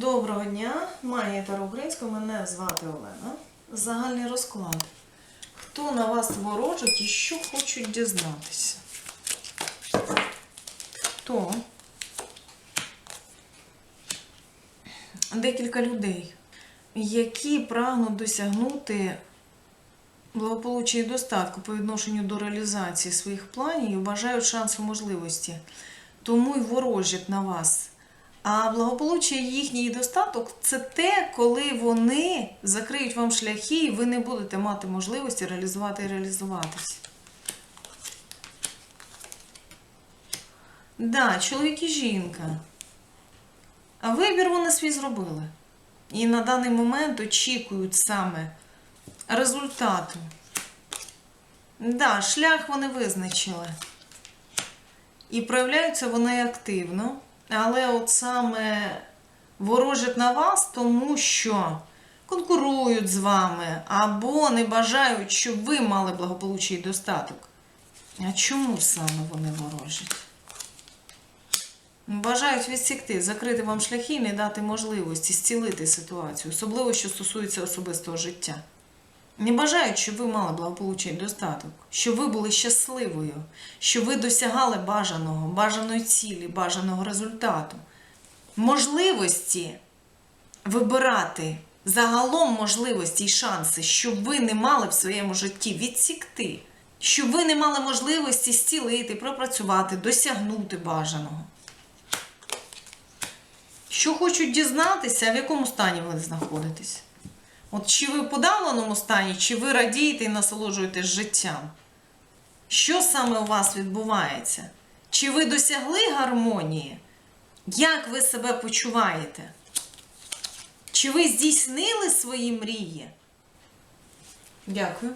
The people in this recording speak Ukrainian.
Доброго дня, магія Таро Українського, мене звати Олена. Загальний розклад. Хто на вас ворожить і що хочуть дізнатися? Хто? Декілька людей, які прагнуть досягнути благополуччя і достатку по відношенню до реалізації своїх планів і бажають шансу можливості. Тому й ворожать на вас. А благополуччя їхній достаток це те, коли вони закриють вам шляхи, і ви не будете мати можливості реалізувати і реалізуватись. Да, чоловік і жінка. А вибір вони свій зробили. І на даний момент очікують саме результату. Да, шлях вони визначили. І проявляються вони активно. Але от саме ворожать на вас, тому що конкурують з вами або не бажають, щоб ви мали благополуччя і достаток. А чому саме вони ворожать? Бажають відсікти, закрити вам шляхи і не дати можливості зцілити ситуацію, особливо що стосується особистого життя. Не бажають, щоб ви мали благополуччя і достаток, щоб ви були щасливою, щоб ви досягали бажаного, бажаної цілі, бажаного результату. Можливості вибирати загалом можливості і шанси, щоб ви не мали в своєму житті відсікти, щоб ви не мали можливості зцілити, пропрацювати, досягнути бажаного. Що хочуть дізнатися, в якому стані ви знаходитесь? От чи ви в подавленому стані, чи ви радієте і насолоджуєтесь життям? Що саме у вас відбувається? Чи ви досягли гармонії? Як ви себе почуваєте? Чи ви здійснили свої мрії? Дякую.